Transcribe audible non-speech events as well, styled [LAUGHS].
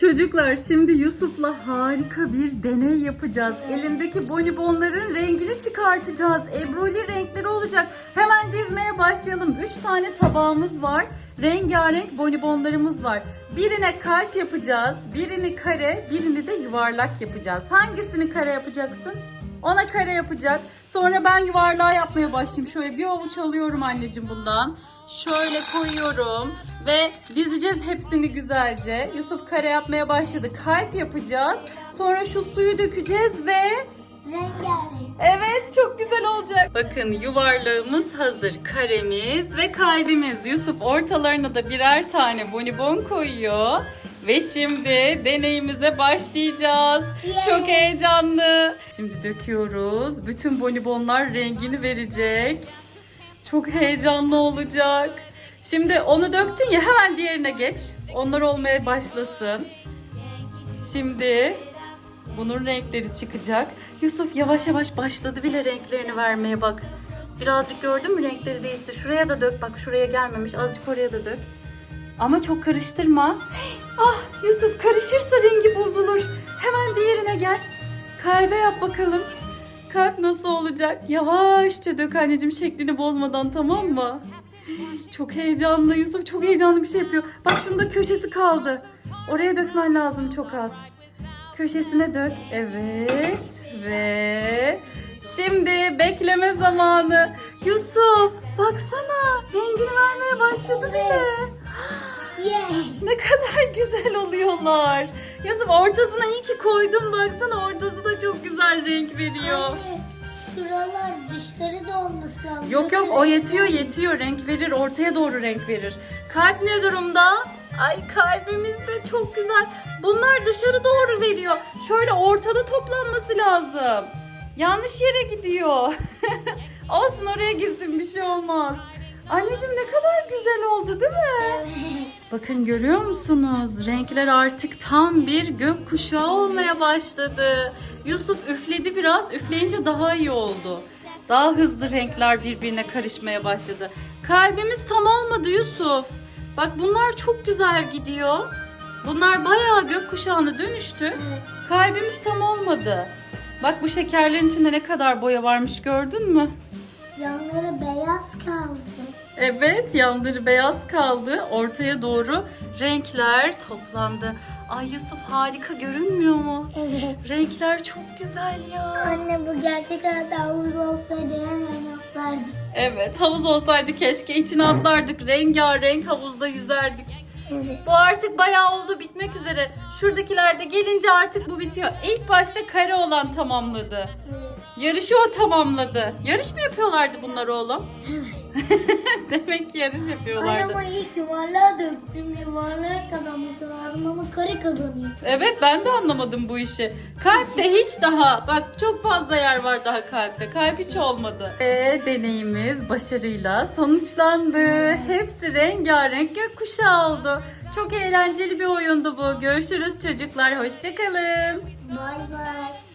Çocuklar şimdi Yusuf'la harika bir deney yapacağız. Elindeki bonibonların rengini çıkartacağız. Ebruli renkleri olacak. Hemen dizmeye başlayalım. 3 tane tabağımız var. Rengarenk bonibonlarımız var. Birine kalp yapacağız. Birini kare, birini de yuvarlak yapacağız. Hangisini kare yapacaksın? Ona kare yapacak. Sonra ben yuvarlağı yapmaya başlayayım. Şöyle bir avuç alıyorum anneciğim bundan. Şöyle koyuyorum ve dizeceğiz hepsini güzelce. Yusuf kare yapmaya başladı. Kalp yapacağız. Sonra şu suyu dökeceğiz ve Rengarenk. evet çok güzel olacak. Bakın yuvarlağımız hazır. Karemiz ve kalbimiz. Yusuf ortalarına da birer tane bonibon koyuyor. Ve şimdi deneyimize başlayacağız. Yay. Çok heyecanlı. Şimdi döküyoruz. Bütün bonibonlar rengini verecek. Çok heyecanlı olacak. Şimdi onu döktün ya hemen diğerine geç. Onlar olmaya başlasın. Şimdi bunun renkleri çıkacak. Yusuf yavaş yavaş başladı bile renklerini vermeye bak. Birazcık gördün mü renkleri değişti. Şuraya da dök bak şuraya gelmemiş. Azıcık oraya da dök. Ama çok karıştırma. Ah Yusuf karışırsa rengi bozulur. Hemen diğerine gel. Kalbe yap bakalım. Kalp nasıl olacak? Yavaşça dök anneciğim şeklini bozmadan tamam mı? Çok heyecanlı Yusuf çok heyecanlı bir şey yapıyor. Bak şunun da köşesi kaldı. Oraya dökmen lazım çok az. Köşesine dök. Evet. Ve şimdi bekleme zamanı. Yusuf baksana rengini vermeye başladı bile. Ne kadar güzel oluyorlar. Yusuf ortasına iyi ki koydum baksana ortası da çok güzel renk veriyor. Anne, şuralar dişleri de olması lazım. Yok yok o yetiyor yetiyor renk verir ortaya doğru renk verir. Kalp ne durumda? Ay kalbimiz de çok güzel. Bunlar dışarı doğru veriyor. Şöyle ortada toplanması lazım. Yanlış yere gidiyor. [LAUGHS] Olsun oraya gitsin bir şey olmaz. Anneciğim ne kadar güzel oldu değil mi? Bakın görüyor musunuz? Renkler artık tam bir gökkuşağı olmaya başladı. Yusuf üfledi biraz. Üfleyince daha iyi oldu. Daha hızlı renkler birbirine karışmaya başladı. Kalbimiz tam olmadı Yusuf. Bak bunlar çok güzel gidiyor. Bunlar bayağı gökkuşağına dönüştü. Kalbimiz tam olmadı. Bak bu şekerlerin içinde ne kadar boya varmış gördün mü? Yanları beyaz kaldı. Evet, yanları beyaz kaldı. Ortaya doğru renkler toplandı. Ay Yusuf harika görünmüyor mu? Evet. Renkler çok güzel ya. Anne bu gerçek hayatta havuz olsaydı hemen atlardı. Evet, havuz olsaydı keşke içine atlardık. Rengarenk havuzda yüzerdik. Evet. Bu artık bayağı oldu bitmek üzere. Şuradakiler de gelince artık bu bitiyor. İlk başta kare olan tamamladı. Evet. Yarışı o tamamladı. Yarış mı yapıyorlardı bunlar oğlum? [LAUGHS] Demek ki yarış yapıyorlardı. ama ilk yuvarlığa döktüm. Yuvarlığa kazanması lazım ama kare kazanıyor. Evet ben de anlamadım bu işi. Kalpte hiç daha bak çok fazla yer var daha kalpte. Kalp hiç olmadı. Ve deneyimiz başarıyla sonuçlandı. Hepsi rengarenk gökkuşağı oldu. Çok eğlenceli bir oyundu bu. Görüşürüz çocuklar. Hoşçakalın. Bay bay.